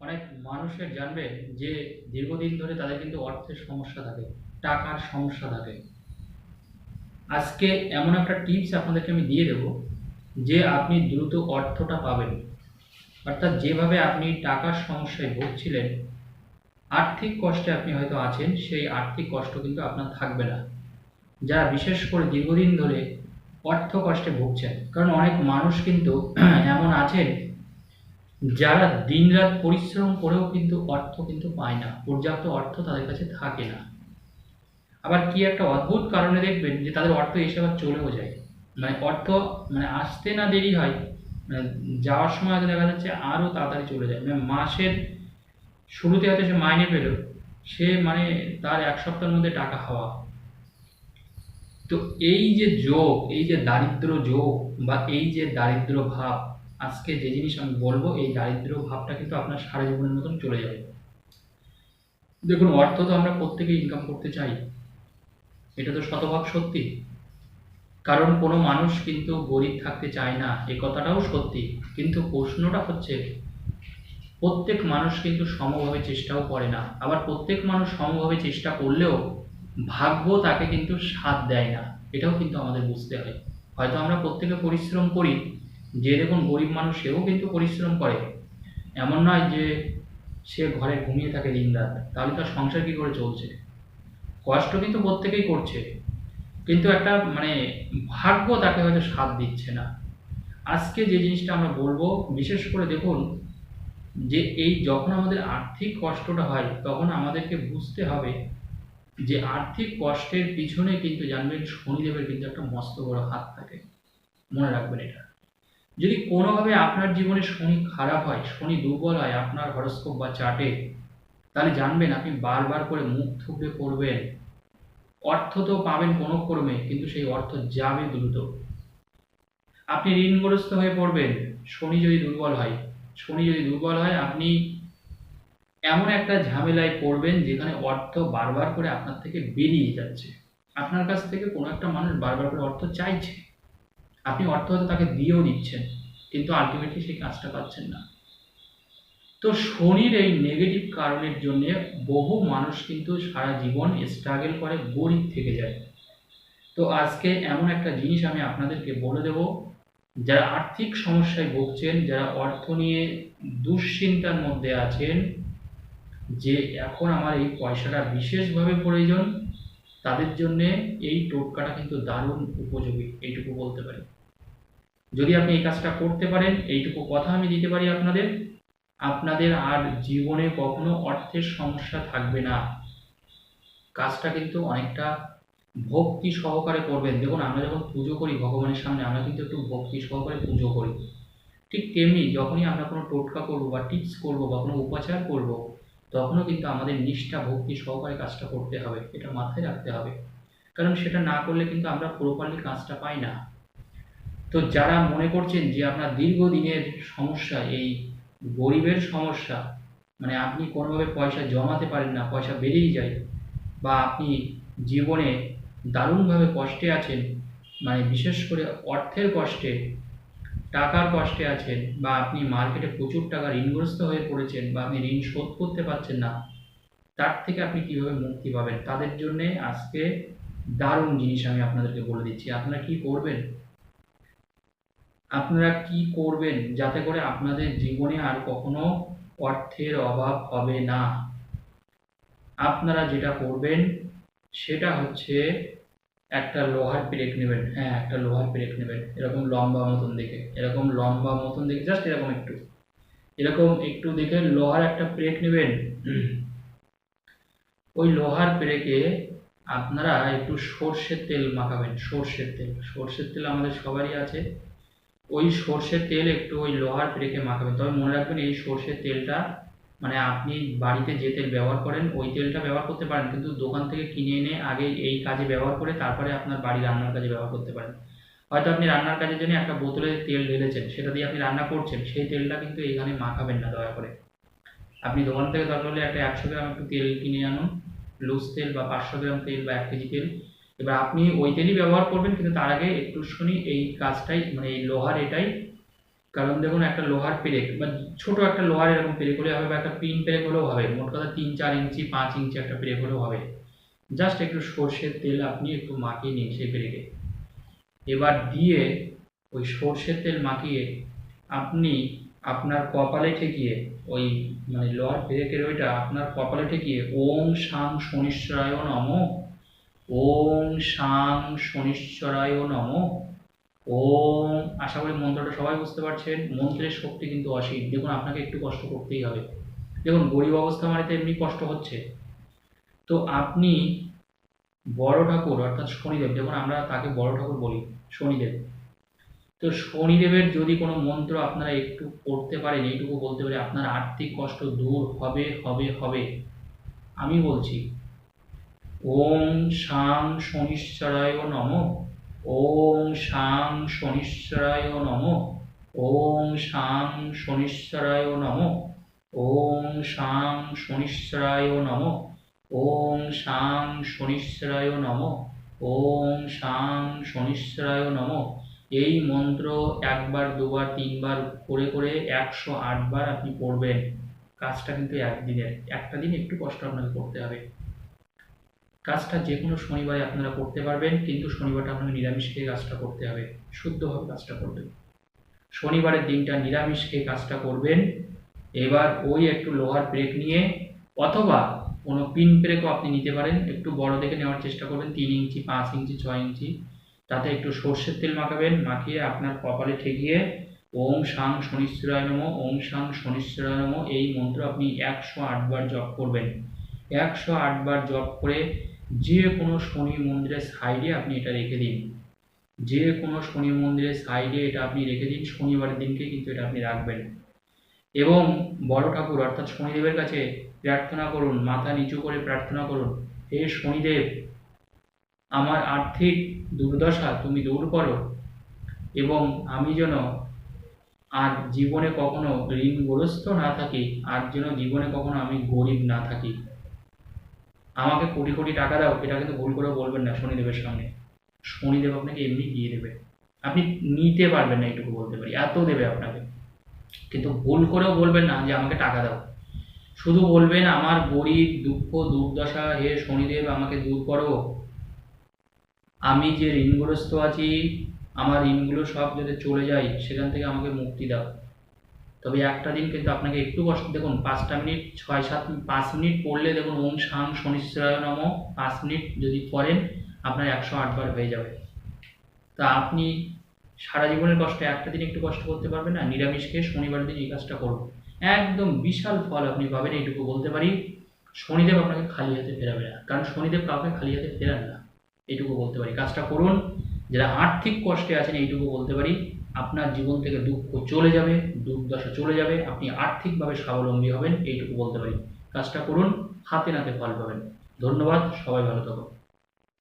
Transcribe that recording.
অনেক মানুষের জানবে যে দীর্ঘদিন ধরে তাদের কিন্তু অর্থের সমস্যা থাকে, টাকার সমস্যা থাকে। আজকে এমন একটা টিপস আপনাদেরকে আমি দিয়ে দেব যে আপনি দ্রুত অর্থটা পাবেন। অর্থাৎ যেভাবে আপনি টাকার সমস্যায় ভুগছিলেন, আর্থিক কষ্টে আপনি হয়তো আছেন, সেই আর্থিক কষ্ট কিন্তু আপনার থাকবে না। যারা বিশেষ করে দীর্ঘদিন ধরে অর্থ কষ্টে ভুগছেন, কারণ অনেক মানুষ কিন্তু এমন আছেন যারা দিনরাত পরিশ্রম করেও কিন্তু অর্থ কিন্তু পায় না, পর্যাপ্ত অর্থ তাদের কাছে থাকে না। আবার কি একটা অদ্ভুত কারণে দেখবেন যে তাদের অর্থ এসে আবার চলেও যায়। মানে অর্থ মানে আসতে না দেরি হয় মানে যাওয়ার সময় হয়তো দেখা যাচ্ছে আরও তাড়াতাড়ি চলে যায়। মানে মাসের শুরুতে হয়তো সে মাইনে পেল, সে মানে তার এক সপ্তাহের মধ্যে টাকা হওয়া তো এই যে যোগ, এই যে দারিদ্র যোগ বা এই যে দারিদ্র ভাব আজকে যে জিনিস আমি বলব, এই দারিদ্র ভাবটা কিন্তু আপনার সারা জীবনের মতন চলে যাবে। দেখুন, অর্থ তো আমরা প্রত্যেকে ইনকাম করতে চাই। এটা তো শতভাগ সত্যি। কারণ কোনো মানুষ কিন্তু গরিব থাকতে চায় না, এ কথাটাও সত্যি। কিন্তু প্রশ্নটা হচ্ছে, প্রত্যেক মানুষ কিন্তু সমভাবে চেষ্টাও করে না। আবার প্রত্যেক মানুষ সমভাবে চেষ্টা করলেও ভাগ্য তাকে কিন্তু সাথ দেয় না। এটাও কিন্তু আমাদের বুঝতে হয় হয়তো আমরা প্রত্যেকে পরিশ্রম করি যে দেখুন গরিব মানুষ সেও কিন্তু পরিশ্রম করে। এমন নয় যে সে ঘরে ঘুমিয়ে থাকে দিন তাহলে তার সংসার কী করে চলছে? কষ্ট কিন্তু প্রত্যেকেই করছে। কিন্তু একটা মানে ভাগ্য তাকে হয়তো সাথ দিচ্ছে না। আজকে যে জিনিসটা আমরা বলব, বিশেষ করে দেখুন যে এই যখন আমাদের আর্থিক কষ্টটা হয়, তখন আমাদেরকে বুঝতে হবে যে আর্থিক কষ্টের পিছনে কিন্তু জানবেন শনিদেবের কিন্তু একটা মস্ত বড় হাত থাকে। মনে রাখবেন এটা। যদি কোনোভাবে আপনার জীবনে শনি খারাপ হয়, শনি দুর্বল হয়, আপনার হরস্কোপ বা চার্টে তাহলে জানবেন আপনি বারবার করে মুখ থুবড়ে পড়বেন। অর্থ তো পাবেন কোনো কর্মে, কিন্তু সেই অর্থ যাবে দ্রুত। আপনি ঋণগ্রস্ত হয়ে পড়বেন, শনি যদি দুর্বল হয়। শনি যদি দুর্বল হয়, আপনি এমন একটা ঝামেলায় পড়বেন যেখানে অর্থ বারবার করে আপনার থেকে বেরিয়ে যাচ্ছে। আপনার কাছ থেকে কোনো একটা মানুষ বারবার করে অর্থ চাইছে। আপনি অর্থ হয়তো তাকে দিয়েও দিচ্ছেন, কিন্তু আলটিমেটলি সেই কাজটা পাচ্ছেন না। তো শনির এই নেগেটিভ কারণের জন্য বহু মানুষ কিন্তু সারা জীবন স্ট্রাগল করে, গরিব থেকে যায়। তো আজকে এমন একটা জিনিস আমি আপনাদেরকে বলে দেব, যারা আর্থিক সমস্যায় ভুগছেন, যারা অর্থ নিয়ে দুশ্চিন্তার মধ্যে আছেন, যে এখন আমার এই পয়সাটা বিশেষভাবে প্রয়োজন তাদের জন্য এই টোটকাটা কিন্তু দারুণ উপযোগী, এইটুকু বলতে পারি। যদি আপনি এই কাজটা করতে পারেন, এইটুকু কথা আমি দিতে পারি আপনাদের আপনাদের আর জীবনে কখনো অর্থের সমস্যা থাকবে না। কাজটা কিন্তু অনেকটা ভক্তি সহকারে করবেন। দেখুন, আমরা যখন পুজো করি ভগবানের সামনে, আমরা কিন্তু একটু ভক্তি সহকারে পুজো করি। ঠিক তেমনি যখনই আমরা কোনো টোটকা করব বা টিপস করব বা কোনো উপাচার করব তখনও কিন্তু আমাদের নিষ্ঠা, ভক্তি সহকারে কাজটা করতে হবে, এটা মাথায় রাখতে হবে। কারণ সেটা না করলে কিন্তু আমরা প্রপারলি কাজটা পাই না। তো যারা মনে করছেন যে আপনার দীর্ঘদিনের সমস্যা, এই গরিবের সমস্যা মানে আপনি কোনোভাবে পয়সা জমাতে পারেন না, পয়সা বেরিয়ে যায়, বা আপনি জীবনে দারুণভাবে কষ্টে আছেন মানে বিশেষ করে অর্থের কষ্টে টাকার কষ্টে আছেন বা আপনি মার্কেটে প্রচুর টাকা ঋণগ্রস্ত হয়ে পড়েছেন বা আপনি ঋণ শোধ করতে পারছেন না, তার থেকে আপনি কীভাবে মুক্তি পাবেন? তাদের জন্যে আজকে দারুণ জিনিস আমি আপনাদেরকে বলে দিচ্ছি। আপনারা কি করবেন? আপনারা কি করবেন যাতে করে আপনাদের জীবনে আর কখনো অর্থের অভাব হবে না? আপনারা যেটা করবেন সেটা হচ্ছে একটা লোহার পেরেক নেবেন হ্যাঁ একটা লোহার পেরেক নেবেন, এরকম লম্বা মতন দেখে, এরকম লম্বা মতন দেখে জাস্ট এরকম একটু এরকম একটু দেখে লোহার একটা পেরেক নেবেন। ওই লোহার পেরেকে আপনারা একটু সর্ষের তেল মাখাবেন, সর্ষের তেল সর্ষের তেল আমাদের সবারই আছে। ওই সর্ষের তেল একটু ওই লোহার পেরেকে মাখাবেন, তবে মনে রাখবেন এই সর্ষের তেলটা মানে আপনি বাড়িতে যে তেল ব্যবহার করেন, ওই তেলটা ব্যবহার করতে পারেন। কিন্তু দোকান থেকে কিনে এনে আগে এই কাজে ব্যবহার করে তারপরে আপনার বাড়ি রান্নার কাজে ব্যবহার করতে পারেন। হয়তো আপনি রান্নার কাজের জন্য একটা বোতলে তেল ঢেলেছেন, সেটা দিয়ে আপনি রান্না করছেন, সেই তেলটা কিন্তু এইখানে মাখাবেন না দয়া করে। আপনি দোকান থেকে দরকার হলে একটা একশো গ্রাম একটু তেল কিনে আনুন, লুজ তেল বা পাঁচশো গ্রাম তেল বা এক কেজি তেল। এবার আপনি ওই তেলই ব্যবহার করবেন, কিন্তু তার আগে একটু শুনি এই কাজটাই মানে এই লোহার এটাই কারণ দেখুন একটা লোহার পেরেক, বা ছোট একটা লোহার এরকম পেরেক হলে হবে বা একটা পিন পেরেক হলেও হবে, মোট কথা তিন, চার ইঞ্চি, পাঁচ ইঞ্চি একটা পেরেক হলেও হবে। জাস্ট একটু সর্ষের তেল আপনি একটু মাখিয়ে নিন সেই পেরেকে। এবার দিয়ে ওই সর্ষের তেল মাখিয়ে আপনি আপনার কপালে ঠেকিয়ে ওই মানে লোহার পেরেকের ওইটা আপনার কপালে ঠেকিয়ে ওম সাং শনিশ্বরায় নম, ওম সাং শনিশ্বরায় নম ওম, আশা করি মন্ত্রটা সবাই বুঝতে পারছেন। মন্ত্রের শক্তি কিন্তু অসীম। দেখুন, আপনাকে একটু কষ্ট করতেই হবে। দেখুন, গরিব অবস্থা মানে তো এমনি কষ্ট হচ্ছে। তো আপনি বড় ঠাকুর, অর্থাৎ শনিদেব, দেখুন, আমরা তাকে বড় ঠাকুর বলি, শনিদেব। তো শনিদেবের যদি কোনো মন্ত্র আপনারা একটু পড়তে পারেন, এইটুকু বলতে পারি, আপনার আর্থিক কষ্ট দূর হবে হবে হবে। আমি বলছি, ওম শাং শনিশ্বরায় নম। ওম শাং শনিশ্বরায় নম। ওম শাং শনিশ্বরায় নম। ওম শাং শনিশ্বরায় নম। ওম শাং শনিশ্বরায় নম। ওম শাং শনিশ্বরায় নম। এই মন্ত্র একবার, দুবার, তিনবার করে করে একশো আটবার আপনি পড়বেন। কাজটা কিন্তু একদিনের। একটা দিন একটু কষ্ট আপনাকে করতে হবে। কাজটা যে কোনো শনিবারে আপনারা করতে পারবেন, কিন্তু শনিবারটা আপনাকে নিরামিষ খেয়ে কাজটা করতে হবে, শুদ্ধভাবে কাজটা করবেন। শনিবারের দিনটা নিরামিষ খেয়ে কাজটা করবেন, এবার ওই একটু লোহার ব্রেক নিয়ে, অথবা কোনো পিন ব্রেকও আপনি নিতে পারেন, একটু বড় দেখে নেওয়ার চেষ্টা করবেন, তিন ইঞ্চি, পাঁচ ইঞ্চি, ছয় ইঞ্চি, তাতে একটু সর্ষের তেল মাখাবেন, মাখিয়ে আপনার কপালে ঠেকিয়ে, ওম সাং শনিশ্বরায় নম, ওম সাং শনিশ্বরায় নম, এই মন্ত্র আপনি একশো আটবার জপ করবেন। একশো আটবার জপ করে যে কোনো শনি মন্দিরের সাইডে আপনি এটা রেখে দিন। যে কোনো শনি মন্দিরের সাইডে এটা আপনি রেখে দিন, শনিবারের দিনকে কিন্তু এটা আপনি রাখবেন। এবং বড় ঠাকুর অর্থাৎ শনিদেবের কাছে প্রার্থনা করুন, মাথা নিচু করে প্রার্থনা করুন, হে শনিদেব, আমার আর্থিক দুর্দশা তুমি দূর করো। এবং আমি যেন আর জীবনে কখনো ঋণগ্রস্ত না থাকি, আর যেন জীবনে কখনো আমি গরিব না থাকি। আমাকে কোটি কোটি টাকা দাও, এটা কিন্তু ভুল করে বলবেন না শনিদেবের সামনে। শনিদেব আপনাকে এমনি দিয়ে দেবে। আপনি নিতে পারবেন না এইটুকু বলতে পারি, এত দেবে আপনাকে। কিন্তু ভুল করেও বলবেন না যে আমাকে টাকা দাও। শুধু বলবেন, আমার গরিব, দুঃখ, দুর্দশা, হে শনিদেব, আমাকে দূর করো। আমি যে ঋণগ্রস্ত আছি, আমার ঋণগুলো সব যাতে চলে যায়, সেখান থেকে আমাকে মুক্তি দাও। তবে একটা দিন কিন্তু আপনাকে একটু কষ্ট দেখুন, পাঁচটা মিনিট, ছয়, সাত, পাঁচ মিনিট পড়লে দেখুন, ওম সাং শনিশ্চরায় নম, পাঁচ মিনিট যদি পড়েন, আপনার একশো আটবার হয়ে যাবে। তা আপনি সারা জীবনের কষ্টে একটা দিন একটু কষ্ট করতে পারবেন না, নিরামিষ খেয়ে শনিবার দিন এই কাজটা করুন। একদম বিশাল ফল আপনি পাবেন, এইটুকু বলতে পারি। শনিদেব আপনাকে খালি হাতে ফেরাবে না, কারণ শনিদেব কাউকে খালি হাতে ফেরান না, এইটুকু বলতে পারি। কাজটা করুন, যারা আর্থিক কষ্টে আছেন, এইটুকু বলতে পারি। আপনার জীবন থেকে দুঃখ চলে যাবে, দুর্দশা চলে যাবে, আপনি আর্থিকভাবে স্বাবলম্বী হবেন, এইটুকু বলতে পারি। কাজটা করুন, হাতে নাতে ফল পাবেন। ধন্যবাদ, সবাই ভালো থাকুন।